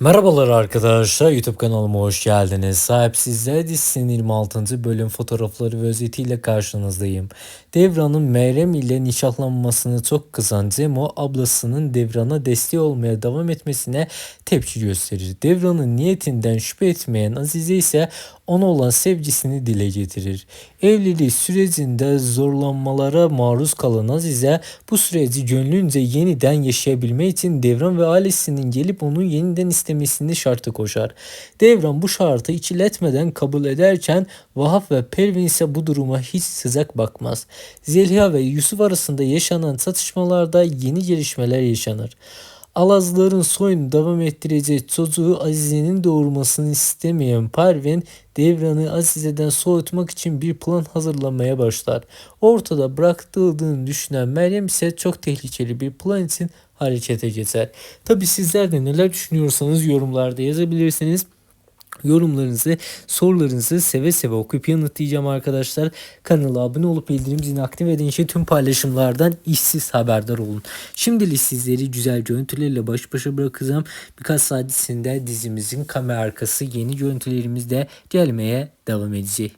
Merhabalar arkadaşlar YouTube kanalıma hoş geldiniz. Sahipsizler dizisinin 26. bölüm fotoğrafları ve özetiyle karşınızdayım. Devran'ın Meryem ile nişanlanmasını çok kızan Zemo ablasının Devran'a destek olmaya devam etmesine tepki gösterir. Devran'ın niyetinden şüphe etmeyen Azize ise ona olan sevgisini dile getirir. Evliliği sürecinde zorlanmalara maruz kalan Azize bu süreci gönlünce yeniden yaşayabilmek için Devran ve ailesinin gelip onu yeniden istemesini şartı koşar. Devran bu şartı içiletmeden kabul ederken Vahap ve Pervin ise bu duruma hiç sıcak bakmaz. Zeliha ve Yusuf arasında yaşanan çatışmalarda yeni gelişmeler yaşanır. Alazların soyunu devam ettirecek çocuğu Azize'nin doğurmasını istemeyen Pervin Devran'ı Azize'den soğutmak için bir plan hazırlamaya başlar. Ortada bıraktığını düşünen Meryem ise çok tehlikeli bir plan için harekete geçer. Tabi sizler de neler düşünüyorsanız yorumlarda yazabilirsiniz. Yorumlarınızı, sorularınızı seve seve okuyup yanıtlayacağım arkadaşlar. Kanala abone olup bildirim zilini aktif edin için tüm paylaşımlardan işsiz haberdar olun. Şimdilik sizleri güzel görüntülerle baş başa bırakacağım. Birkaç saat içinde dizimizin kamera arkası yeni görüntülerimizde gelmeye devam edecek.